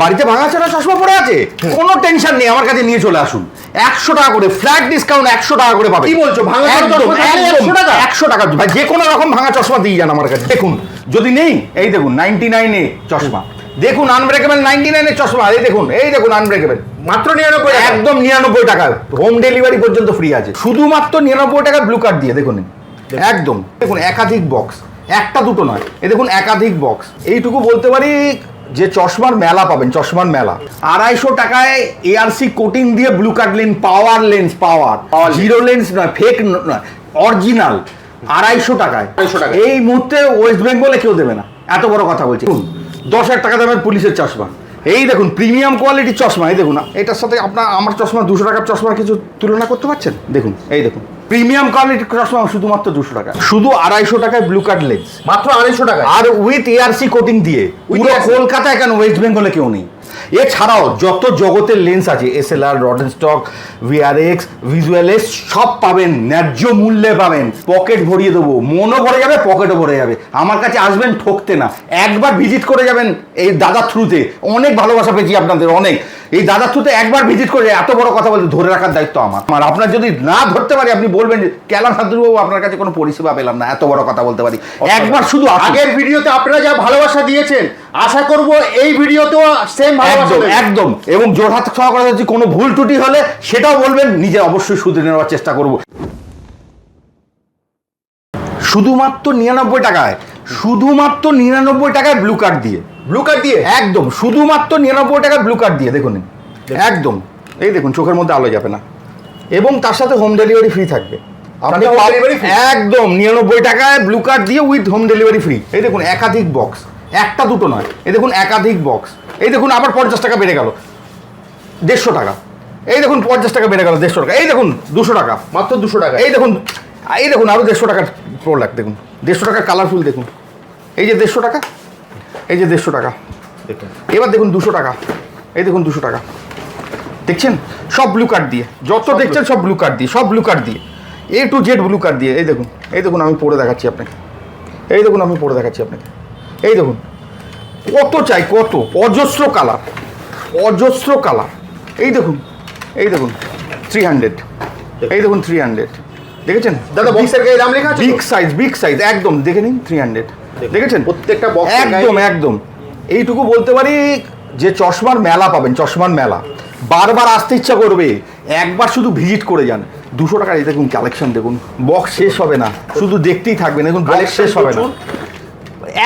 বাড়িতে ভাঙা ছাড়া চশমা পড়ে আছে? কোনো টেনশন নেই আমার কাছে নিয়ে চলে আসুন। একশো টাকা করে ফ্ল্যাট ডিসকাউন্ট একশো টাকা করে পাবে কি বলছো? ভাঙা একদম 100 টাকা? একশো টাকা। ভাই যে কোনো রকম ভাঙা চশমা দিয়ে যান আমার কাছে। দেখুন যদি নেই এই দেখুন নাইনটি নাইনে চশমা। দেখুন আনব্রেকেবল নাইনটি নাইনের চশমা। এই দেখুন এই দেখুন আনব্রেকেবল মাত্র নিরানব্বই একদম নিরানব্বই টাকা। হোম ডেলিভারি পর্যন্ত ফ্রি আছে। শুধুমাত্র নিরানব্বই টাকা ব্লু কার্ড দিয়ে দেখুন। একদম। দেখুন একাধিক বক্স একটা দুটো নয়। এ দেখুন একাধিক বক্স এইটুকু বলতে পারি যে চশমার মেলা পাবেন চশমার মেলা। আড়াইশো টাকায় এআরসি কোটিং দিয়ে blue card lens power lens power. Zero lens নয় ফেক নয় অরিজিনাল আড়াইশো টাকায়। 250 টাকায়। এই মুহূর্তে ওয়েস্ট বেঙ্গলে কেউ দেবে না। এত বড় কথা বলছি। দশ হাজার টাকা দামের পুলিশের চশমা। এই দেখুন প্রিমিয়াম কোয়ালিটির চশমা। এই দেখুন এটার সাথে আপনার আমার চশমা দুশো টাকার চশমার কিছু তুলনা করতে পারছেন? দেখুন এই দেখুন। প্রিমিয়াম কোয়ালিটি চশমা শুধুমাত্র দুশো টাকা। শুধু আড়াইশো টাকায় ব্লু কার্ড লেন্স মাত্র আড়াইশো টাকা আর উইথ এআরসি কোটিং দিয়ে পুরো কলকাতায় কেন ওয়েস্ট বেঙ্গলে কেউ নেই? এছাড়াও যত জগতের লেন্স আছে এস এল আর রডেন স্টক ভিআরএক্স ভিজুয়ালেস সব পাবেন ন্যায্য মূল্যে পাবেন। পকেট ভরিয়ে দেবো। মনও ভরে যাবে পকেটও ভরে যাবে। আমার কাছে আসবেন ঠকতে না। একবার ভিজিট করে যাবেন এই দাদার থ্রুতে অনেক ভালোবাসা পেয়েছি আপনাদের অনেক। এই দাদার থ্রুতে একবার ভিজিট করে এত বড় কথা বলতে ধরে রাখার দায়িত্ব আমার। আমার আপনার যদি না ধরতে পারি আপনি বলবেন যে কেলাম শান্তনুবাবু আপনার কাছে কোনো পরিষেবা পেলাম না এত বড় কথা বলতে পারি। একবার শুধু। আগের ভিডিওতে আপনারা যা ভালোবাসা দিয়েছেন আশা করব এই ভিডিওতেও সেম ভালোবাসা একদম। একদম। এবং জোরহাত সহকারে যদি কোনো ভুল ত্রুটি হলে সেটাও বলবেন নিজে অবশ্যই শুধরে নেওয়ার চেষ্টা করব। শুধুমাত্র নিরানব্বই টাকায় শুধুমাত্র নিরানব্বই টাকায় ব্লু কার্ড দিয়ে। ব্লু কার্ড দিয়ে? একদম শুধুমাত্র নিরানব্বই টাকায় ব্লু কার্ড দিয়ে দেখুন। একদম। এই দেখুন চোখের মধ্যে আলো যাবে না। এবং তার সাথে হোম ডেলিভারি ফ্রি থাকবে। আপনি? একদম নিরানব্বই টাকায় ব্লু কার্ড দিয়ে উইথ হোম ডেলিভারি ফ্রি এই দেখুন একাধিক বক্স একটা দুটো নয়। এই দেখুন একাধিক বক্স এই দেখুন আবার পঞ্চাশ টাকা বেড়ে গেল। দেড়শো টাকা। এই দেখুন পঞ্চাশ টাকা বেড়ে গেল দেড়শো টাকা। এই দেখুন দুশো টাকা। মাত্র দুশো টাকা। এই দেখুন এই দেখুন আরও দেড়শো টাকার প্রোডাক্ট দেখুন। দেড়শো টাকার কালারফুল দেখুন। এই যে দেড়শো টাকা এই যে দেড়শো টাকা। দেখুন। এবার দেখুন দুশো টাকা। এই দেখুন দুশো টাকা। দেখছেন? সব ব্লু কার্ড দিয়ে। যত দেখছেন সব ব্লু কার্ড দিয়ে সব ব্লু কার্ড দিয়ে। A to Z blue card দিয়ে। এই দেখুন এই দেখুন আমি পড়ে দেখাচ্ছি আপনাকে। এই দেখুন আমি পড়ে দেখাচ্ছি আপনাকে। এই দেখুন কত চাই কত? অজস্র কালার অজস্র কালার। এই দেখুন এই দেখুন থ্রি হান্ড্রেড এই দেখুন থ্রি হান্ড্রেড দেখেছেন? দাদা বক্সের গায়ে দাম লেখা আছে? বিগ সাইজ বিগ সাইজ একদম দেখে নিন থ্রি হান্ড্রেড দেখেছেন? প্রত্যেকটা এর একদম একদম। এইটুকু বলতে পারি যে চশমার মেলা পাবেন চশমার মেলা। বারবার আসতে ইচ্ছা করবে একবার শুধু ভিজিট করে যান। দুশো টাকার এই দেখুন কালেকশন দেখুন। বক্স শেষ হবে না শুধু দেখতেই থাকবেন দেখুন বক্স শেষ হবে না।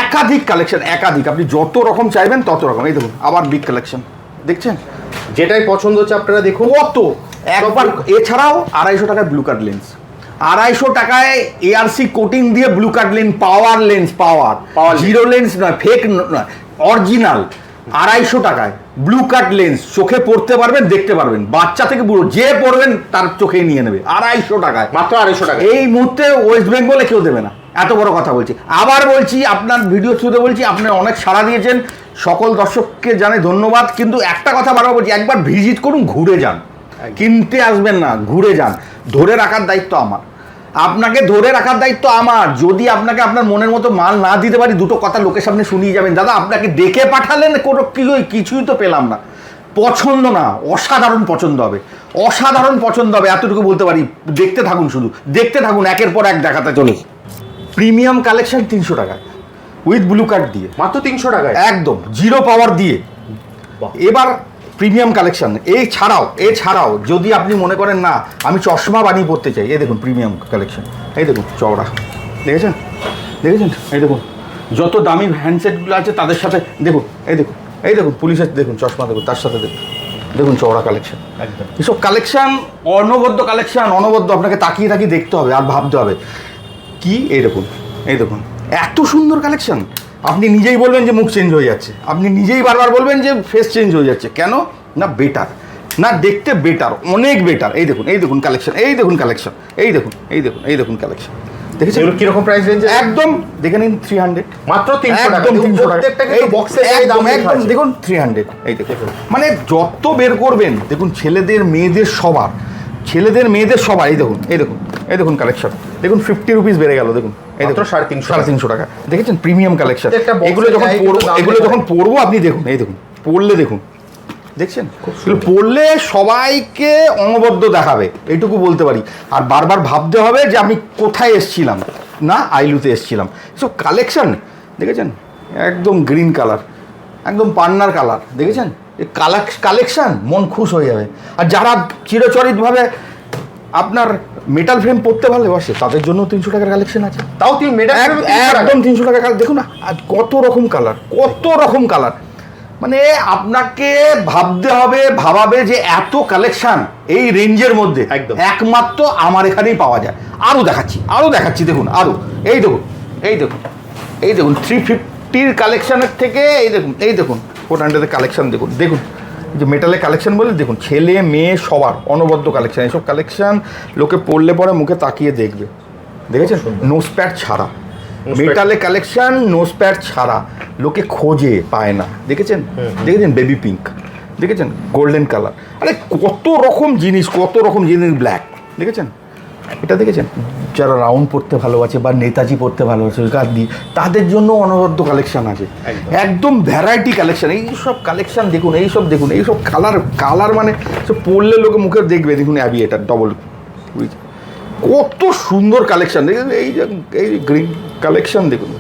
একাধিক কালেকশন একাধিক। আপনি যত রকম চাইবেন তত রকম। এই দেখুন আবার বিগ কালেকশন দেখছেন? যেটাই পছন্দ হচ্ছে আপনারা দেখুন। কত? একবার এছাড়াও আড়াইশো টাকায় ব্লু কার্ড লেন্স আড়াইশো টাকায় এআরসি কোটিং দিয়ে blue card lens power lens power lens। Zero lens নয় ফেক নয় অরিজিনাল আড়াইশো টাকায় ব্লু কার্ড লেন্স চোখে পড়তে পারবেন দেখতে পারবেন। বাচ্চা থেকে বুড়ো যে পড়বেন তার চোখে নিয়ে নেবে। আড়াইশো টাকায়। মাত্র আড়াইশো টাকা এই মুহূর্তে ওয়েস্ট বেঙ্গলে কেউ দেবে না। এত বড় কথা বলছি। আবার বলছি আপনার ভিডিও থ্রুতে বলছি আপনি অনেক সাড়া দিয়েছেন। সকল দর্শককে জানে ধন্যবাদ। কিন্তু একটা কথা বারবার বলছি একবার ভিজিট করুন ঘুরে যান। কিনতে আসবেন না ঘুরে যান। ধরে রাখার দায়িত্ব আমার। আপনাকে ধরে রাখার দায়িত্ব আমার। যদি আপনাকে আপনার মনের মতো মাল না দিতে পারি দুটো কথা লোকের সামনে শুনিয়ে যাবেন। দাদা আপনাকে ডেকে পাঠালেন কোনো কিছুই কিছুই তো পেলাম না। পছন্দ না অসাধারণ পছন্দ হবে। অসাধারণ পছন্দ হবে এতটুকু বলতে পারি। দেখতে থাকুন শুধু। দেখতে থাকুন একের পর এক দেখাতে চলে প্রিমিয়াম কালেকশন তিনশো টাকায়। উইথ ব্লু কার্ড দিয়ে। মাত্র তিনশো টাকায়? একদম জিরো পাওয়ার দিয়ে। এবার প্রিমিয়াম কালেকশন এই ছাড়াও এছাড়াও যদি আপনি মনে করেন না আমি চশমা বানিয়ে পড়তে চাই এই দেখুন প্রিমিয়াম কালেকশন এই দেখুন চওড়া দেখেছেন? দেখেছেন? এই দেখুন যত দামি হ্যান্ডসেটগুলো আছে তাদের সাথে দেখুন এই দেখুন এই দেখুন পুলিশের দেখুন চশমা দেখুন তার সাথে দেখুন দেখুন চওড়া কালেকশন। একদম। এসব কালেকশন অনবদ্য কালেকশন অনবদ্য আপনাকে তাকিয়ে তাকিয়ে দেখতে হবে আর ভাবতে হবে। কি? এই দেখুন এই দেখুন। এত সুন্দর কালেকশন আপনি নিজেই বলবেন যে মুখ চেঞ্জ হয়ে যাচ্ছে। আপনি নিজেই বারবার বলবেন যে ফেস চেঞ্জ হয়ে যাচ্ছে। কেন? না বেটার না দেখতে বেটার অনেক বেটার এই দেখুন এই দেখুন কালেকশন এই দেখুন কালেকশন এই দেখুন এই দেখুন এই দেখুন কালেকশন দেখেছেন? কীরকম প্রাইস রেঞ্জে একদম দেখে নিন থ্রি হান্ড্রেড মাত্র তিনশো একদম একদম একদম দেখুন থ্রি হান্ড্রেড এই দেখুন। মানে যত বের করবেন দেখুন ছেলেদের মেয়েদের সবার ছেলেদের মেয়েদের সবার এই দেখুন এই দেখুন এই দেখুন কালেকশন দেখুন ফিফটি রুপিস বেড়ে গেল দেখুন এই দেখুন, সাড়ে তিনশো সাড়ে তিনশো টাকা। দেখেছেন? প্রিমিয়াম কালেকশন এগুলো যখন এগুলো যখন পরবো আপনি দেখুন এই দেখুন পড়লে দেখুন। দেখছেন? পড়লে সবাইকে অনবদ্য দেখাবে এইটুকু বলতে পারি। আর বারবার ভাবতে হবে যে আমি কোথায় এসছিলাম না আইলুতে এসছিলাম। সব কালেকশন দেখেছেন? একদম গ্রিন কালার একদম পান্নার কালার দেখেছেন? কালেকশন মন খুশ হয়ে যাবে। আর যারা চিরচরিতভাবে আপনার মেটাল ফ্রেম পড়তে ভালোবাসে তাদের জন্য তিনশো টাকার কালেকশন আছে। তাও তুমি মেডাল এক- একদম তিনশো টাকা কালার দেখুন না আর কত রকম কালার কত রকম কালার মানে আপনাকে ভাবতে হবে ভাবাবে যে এত কালেকশন এই রেঞ্জের মধ্যে। একদম। একমাত্র আমার এখানেই পাওয়া যায়। আরও দেখাচ্ছি আরও দেখাচ্ছি দেখুন আরও। এই দেখুন এই দেখুন এই দেখুন থ্রি ফিফটির কালেকশানের থেকে এই দেখুন এই দেখুন। হান্ড্রেডের কালেকশন দেখুন দেখুন যে মেটালের কালেকশন বলে দেখুন ছেলে মেয়ে সবার অনবদ্য কালেকশন এইসব কালেকশন লোকে পড়লে পরে মুখে তাকিয়ে দেখবে দেখেছেন? নোজ প্যাড ছাড়া। মেটালে কালেকশন নোজ প্যাড ছাড়া লোকে খোঁজে পায় না দেখেছেন? দেখেছেন? বেবি পিঙ্ক দেখেছেন? গোল্ডেন কালার আরে কত রকম জিনিস কত রকম জিনিস ব্ল্যাক দেখেছেন? এটা দেখেছেন? যারা রাউন্ড পড়তে ভালোবাসে বা নেতাজি পড়তে ভালোবাসে গান্ধী তাদের জন্য অনবদ্য কালেকশন আছে। একদম। ভ্যারাইটি কালেকশন এই সব কালেকশন দেখুন এই সব দেখুন এই সব কালার কালার মানে সব পড়লে লোকে মুখে দেখবে। দেখুন অ্যাবি এটা ডবল কত সুন্দর কালেকশন দেখুন এই যে এই গ্রিন কালেকশন দেখুন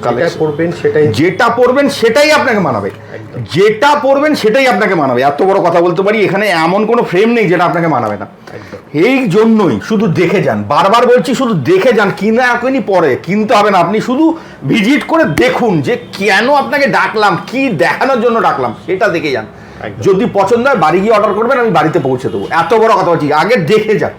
করবেন সেটাই যেটা পড়বেন সেটাই আপনাকে মানাবে। যেটা পড়বেন সেটাই আপনাকে মানাবে। এত বড় কথা বলতে পারি এখানে এমন কোনো ফ্রেম নেই যেটা আপনাকে মানাবে না। এই জন্যই শুধু দেখে যান। বারবার বলছি শুধু দেখে যান কিনা এখনই পরে কিনতে হবে না। আপনি শুধু ভিজিট করে দেখুন যে কেন আপনাকে ডাকলাম কি দেখানোর জন্য ডাকলাম সেটা দেখে যান। যদি পছন্দ হয় বাড়ি গিয়ে অর্ডার করবেন আমি বাড়িতে পৌঁছে দেবো। এত বড় কথা বলছি আগে দেখে যান।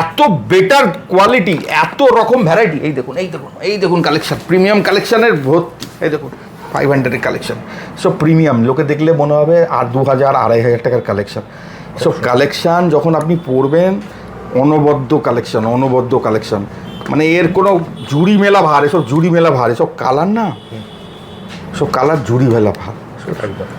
এত বেটার কোয়ালিটি এত রকম ভ্যারাইটি এই দেখুন এই দেখুন এই দেখুন কালেকশন প্রিমিয়াম কালেকশনের ভর্তি। এই দেখুন ফাইভ হান্ড্রেডের কালেকশন সব প্রিমিয়াম লোকে দেখলে মনে হবে আর দু হাজার আড়াই হাজার টাকার কালেকশন সব কালেকশান যখন আপনি পড়বেন অনবদ্য কালেকশান অনবদ্য কালেকশন মানে এর কোনো জুড়ি মেলা ভার এসব জুড়ি মেলা ভার এসব কালার না? সব কালার জুড়ি মেলা ভার।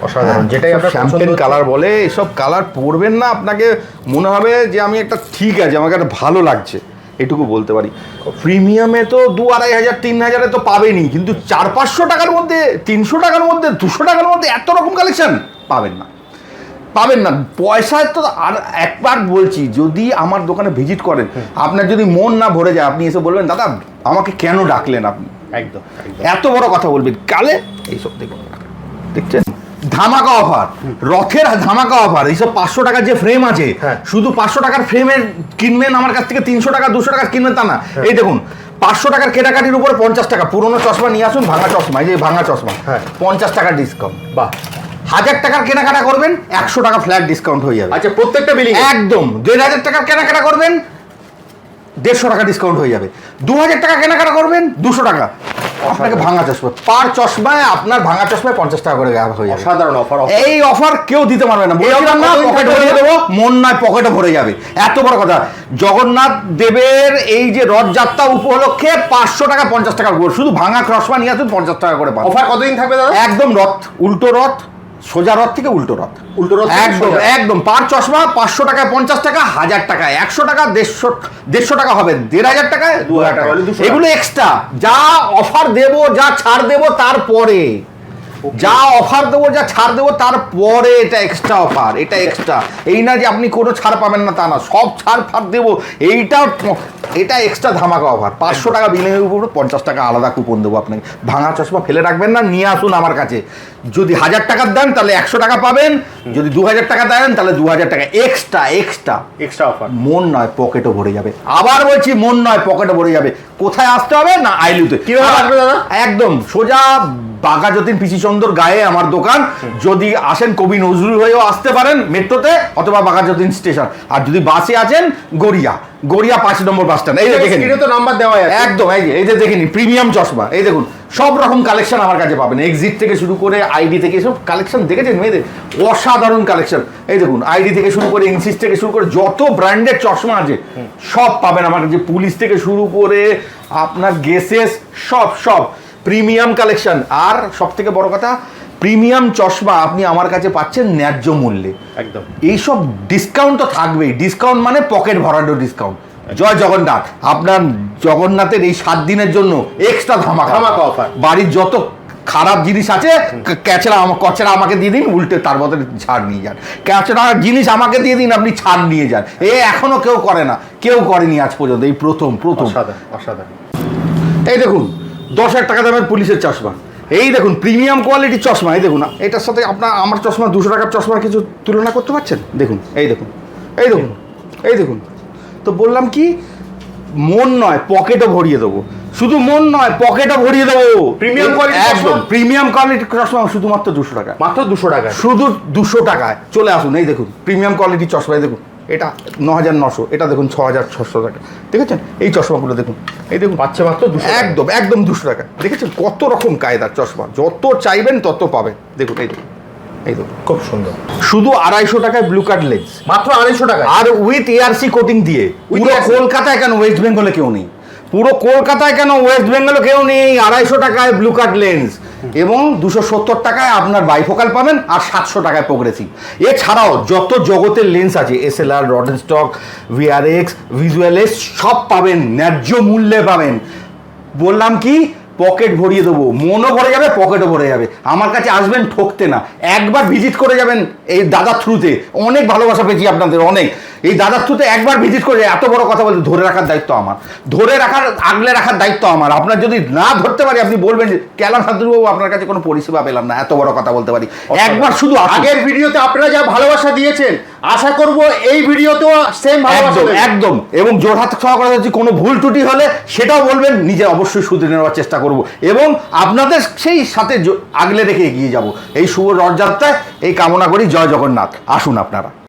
অসাধারণ যেটাই আপনার শ্যাম্পেন কালার বলে এসব কালার পরবেন না আপনাকে মনে হবে যে আমি একটা ঠিক আছে আমাকে একটা ভালো লাগছে এটুকু বলতে পারি। প্রিমিয়ামে তো দু আড়াই হাজার তিন হাজারে তো পাবেনই কিন্তু চার পাঁচশো টাকার মধ্যে তিনশো টাকার মধ্যে দুশো টাকার মধ্যে এত রকম কালেকশন পাবেন না। পাবেন না। পয়সা তো আর একবার বলছি যদি আমার দোকানে ভিজিট করেন আপনার যদি মন না ভরে যায় আপনি এসে বলবেন দাদা আমাকে কেন ডাকলেন আপনি? একদম এত বড় কথা বলবেন। কালে এইসব দেখুন দেখছেন? ধামাকা অফার রথের ধামাকা অফার এইসব পাঁচশো টাকার যে ফ্রেম আছে হ্যাঁ। শুধু পাঁচশো টাকার ফ্রেমের কিনবেন আমার কাছ থেকে তিনশো টাকা দুশো টাকার কিনবেন তা না। হ্যাঁ। এই দেখুন পাঁচশো টাকার কেনাকাটির উপরে পঞ্চাশ টাকা পুরোনো চশমা নিয়ে আসুন ভাঙা চশমা এই যে ভাঙা চশমা হ্যাঁ। পঞ্চাশ টাকার ডিসকাউন্ট বাহ। হাজার টাকার কেনাকাটা করবেন একশো টাকা ফ্ল্যাট ডিসকাউন্ট হয়ে যাবে। আচ্ছা প্রত্যেকটা বিলিং একদম। দেড় হাজার টাকার কেনাকাটা করবেন দেড়শো টাকা ডিসকাউন্ট হয়ে যাবে। দু হাজার টাকা কেনাকাটা করবেন দুশো টাকা। আপনাকে ভাঙা চশমা। পার চশমায় আপনার ভাঙা চশমায় পঞ্চাশ টাকা করে হয়ে যাবে। সাধারণ অফার এই অফার কেউ দিতে পারবে না। বলছিলাম না পকেট দাদা? দেবো মন নয় পকেটে ভরে যাবে। এত বড় কথা। জগন্নাথ দেবের এই যে রথযাত্রা উপলক্ষে পাঁচশো টাকা পঞ্চাশ টাকা করে। শুধু ভাঙা চশমা নিয়ে আসুন পঞ্চাশ টাকা করে পাবেন। অফার কতদিন থাকবে দাদা? একদম রথ উল্টো রথ সোজা রথ থেকে উল্টো রথ। উল্টো রথ একদম একদম পার চশমা পাঁচশো টাকায় পঞ্চাশ টাকা হাজার টাকা একশো টাকা দেড়শো দেড়শো টাকা হবে দেড় হাজার টাকায় দু হাজার টাকা হলে 200 টাকা। এগুলো এক্সট্রা যা অফার দেবো যা ছাড় দেবো তারপরে। যা অফার দেবো যা ছাড় দেবো তারপরে এটা এক্সট্রা অফার এটা এক্সট্রা এই না যে আপনি কোনো ছাড় পাবেন না তা না। সব ছাড় ফাড় দেবো। এইটা এটা এক্সট্রা ধামাকা অফার পাঁচশো টাকা বিলের উপরে পঞ্চাশ টাকা আলাদা কুপন দেবো আপনাকে। ভাঙা চশমা ফেলে রাখবেন না নিয়ে আসুন আমার কাছে। যদি হাজার টাকার দেন তাহলে একশো টাকা পাবেন। যদি দু হাজার টাকা দেন তাহলে দু হাজার টাকা এক্সট্রা এক্সট্রা এক্সট্রা অফার মন নয় পকেটও ভরে যাবে। আবার বলছি মন নয় পকেটে ভরে যাবে। কোথায় আসতে হবে? না আইলুতে। কীভাবে আসবে দাদা? একদম সোজা বাঘাযতীন পিসিচন্দ্র গায়ে আমার দোকান। যদি আসেন কবি নজরুল হয়েও আসতে পারেন মেট্রোতে অথবা বাঘা যতীন স্টেশন। আর যদি বাসে আছেন গড়িয়া গড়িয়া পাঁচ নম্বর বাস স্ট্যান্ড। এই যে দেখে নিন। তো নাম্বার দেওয়া আছে। একদম এই যে এই যে দেখে নিন প্রিমিয়াম চশমা। এই দেখুন সব রকম কালেকশন আমার কাছে পাবেন। এক্সিট থেকে শুরু করে আইডি থেকে সব কালেকশন দেখেছেন মেয়েদের? অসাধারণ কালেকশন। এই দেখুন আইডি থেকে শুরু করে ইনসিস থেকে শুরু করে যত ব্র্যান্ডের চশমা আছে সব পাবেন আমার কাছে। পুলিশ থেকে শুরু করে আপনার গেসেস সব সব। Premium collection. আর সব থেকে বড় কথা প্রিমিয়াম চশমা আপনি আমার কাছে পাচ্ছেন ন্যায্য মূল্যে। একদম। এইসব ডিসকাউন্ট তো থাকবেই। ডিসকাউন্ট মানে পকেট ভরানো ডিসকাউন্ট জয় জগন্নাথ আপনার জগন্নাথের এই সাত দিনের জন্য এক্সট্রা ধামাকা ধামাকা অফার বাড়ির যত খারাপ জিনিস আছে ক- ক্যাচড়া আমা- কচড়া আমাকে দিয়ে দিন উল্টে তার বদলে ছাড় নিয়ে যান। ক্যাচড়া জিনিস আমাকে দিয়ে দিন আপনি ছাড় নিয়ে যান। এ এখনও কেউ করে না। কেউ করেনি আজ পর্যন্ত এই প্রথম প্রথম। অসাধারণ অসাধারণ। এই দেখুন দশ হাজার টাকা দামের পুলিশের চশমা। এই দেখুন প্রিমিয়াম কোয়ালিটির চশমা এই দেখুন এটার সাথে আপনার আমার চশমা দুশো টাকার চশমার কিছু তুলনা করতে পারছেন? দেখুন এই দেখুন এই দেখুন এই দেখুন। তো বললাম কি মন নয় পকেটও ভরিয়ে দেবো। শুধু মন নয় পকেটও ভরিয়ে দেবো। প্রিমিয়াম চশমা? একদম প্রিমিয়াম কোয়ালিটির চশমা শুধুমাত্র দুশো টাকা মাত্র দুশো টাকা শুধু দুশো টাকায়। চলে আসুন এই দেখুন প্রিমিয়াম কোয়ালিটির চশমা এই দেখুন। এটা ন হাজার নশো এটা দেখুন ছ হাজার ছশো টাকা। দেখেছেন? এই চশমাগুলো দেখুন। এই দেখুন। পাচ্ছে মাত্র দুশো একদম একদম দুশো টাকা। দেখেছেন? কত রকম কায়দার চশমা। যত চাইবেন তত পাবেন। দেখুন এই দেখুন এই দেখুন। খুব সুন্দর। শুধু আড়াইশো টাকায় ব্লু কার্ড লেন্স মাত্র আড়াইশো টাকা আর উইথ এআরসি কোটিং দিয়ে। পুরো কলকাতায় কেন ওয়েস্ট বেঙ্গলে কেউ নেই? পুরো কলকাতায় কেন ওয়েস্ট বেঙ্গলে কেউ নেই? আড়াইশো টাকায় ব্লু কার্ড লেন্স এবং দুশো সত্তর টাকায় আপনার বাইফোকাল পাবেন আর সাতশো টাকায় প্রোগ্রেসিভ এছাড়াও যত জগতের লেন্স আছে S L R Rodenstock VRX visual X সব পাবেন, ন্যায্য মূল্যে পাবেন। বললাম কি? পকেট ভরিয়ে দেবো। মনও ভরে যাবে পকেটও ভরে যাবে। আমার কাছে আসবেন ঠকতে না। একবার ভিজিট করে যাবেন এই দাদার থ্রুতে অনেক ভালোবাসা পেয়েছি আপনাদের, অনেক। এই দাদার থ্রুতে একবার ভিজিট করে এত বড় কথা বলতে ধরে রাখার দায়িত্ব আমার। ধরে রাখার আগলে রাখার দায়িত্ব আমার। আপনার যদি না ধরতে পারি আপনি বলবেন যে কেলাম শান্তিবাবু আপনার কাছে কোনো পরিষেবা পেলাম না এত বড় কথা বলতে পারি। একবার শুধু আগের ভিডিওতে আপনারা যা ভালোবাসা দিয়েছেন আশা করব এই ভিডিওতেও সেম ভালোবাসা একদম এবং জোরহাত সহকারে যদি কোনো ভুল ত্রুটি হলে সেটাও বলবেন নিজে অবশ্যই শুধরে নেওয়ার চেষ্টা করব। এবং আপনাদের সেই সাথে আগলে রেখে এগিয়ে যাব। এই শুভ রথযাত্রায় এই কামনা করি জয় জগন্নাথ। আসুন আপনারা।